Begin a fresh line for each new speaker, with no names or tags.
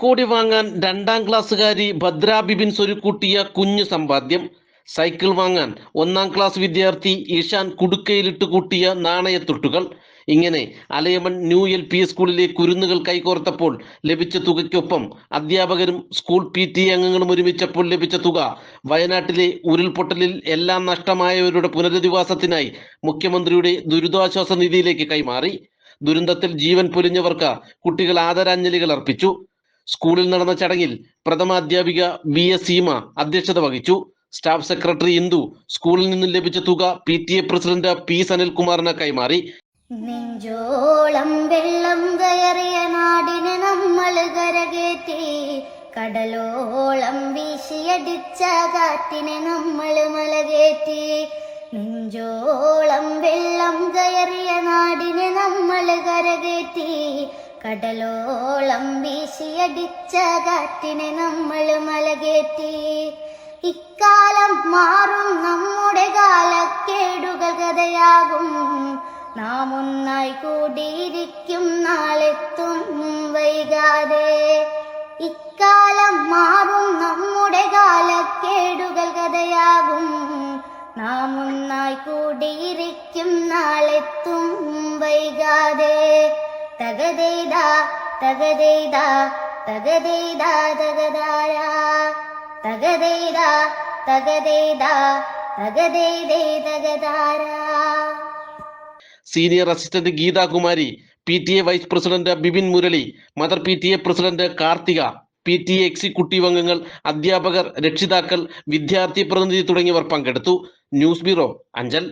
കോടി വാങ്ങാൻ രണ്ടാം ക്ലാസ്സുകാരി ഭദ്ര ബിബിൻ സ്വരുക്കൂട്ടിയ കുഞ്ഞു സമ്പാദ്യം. സൈക്കിൾ വാങ്ങാൻ ഒന്നാം ക്ലാസ് വിദ്യാർത്ഥി ഇഷാൻ കുടുക്കയിലിട്ട് കൂട്ടിയ നാണയത്തൊട്ടുകൾ. ഇങ്ങനെ അലയമൺ ന്യൂ എൽ പി സ്കൂളിലെ കുരുന്നുകൾ കൈകോർത്തപ്പോൾ ലഭിച്ച തുകയ്ക്കൊപ്പം അധ്യാപകരും സ്കൂൾ പി ടി അംഗങ്ങളും ഒരുമിച്ചപ്പോൾ ലഭിച്ച തുക. വയനാട്ടിലെ ഉരുൾപൊട്ടലിൽ എല്ലാം നഷ്ടമായവരുടെ പുനരധിവാസത്തിനായി മുഖ്യമന്ത്രിയുടെ ദുരിതാശ്വാസ നിധിയിലേക്ക് കൈമാറി. ദുരന്തത്തിൽ ജീവൻ പൊലിഞ്ഞവർക്ക് കുട്ടികൾ ആദരാഞ്ജലികൾ അർപ്പിച്ചു. സ്കൂളിൽ നടന്ന ചടങ്ങിൽ പ്രഥമാധ്യാപിക ബി എസ് സീമ അധ്യക്ഷത വഹിച്ചു. സ്റ്റാഫ് സെക്രട്ടറി ഇന്ദു സ്കൂളിൽ നിന്നും ലഭിച്ച തുക P T A president P സനിൽകുമാറിന് കൈമാറി.
നെഞ്ചോളം വെള്ളം കയറിയ നാടിനെ നമ്മൾ കരകേറ്റി. കടലോളം വീശിയടിച്ച കാറ്റിനെ നമ്മൾ മലകേറ്റി. നെഞ്ചോളം വെള്ളം കയറിയ നാടിനെ കരകേറ്റി കടലോളം വീശിയടിച്ച കാറ്റിനെ നമ്മൾ മലകേറ്റി ഇക്കാലം മാറും നമ്മുടെ കാലക്കേടുകൾ കഥയാകും നാം ഒന്നായി കൂടിയിരിക്കും നാളെത്തും വൈകാതെ ഇക്കാലം കൂടിയിരിക്കും നാളെത്തും വൈകാതെ. തകതെയ്താ തകതെയ്താ തകതെയ്താ തകതായ തകതെയ്താ തകതെയ്താ തകതെയ്തേ തകതാര
senior assistant Geethakumari P T A vice president Bipin Murali mother P T A president Karthika. P T A executive അംഗങ്ങൾ അധ്യാപകർ രക്ഷിതാക്കൾ വിദ്യാർത്ഥി പ്രതിനിധി തുടങ്ങിയവർ പങ്കെടുത്തു. News bureau Anchal.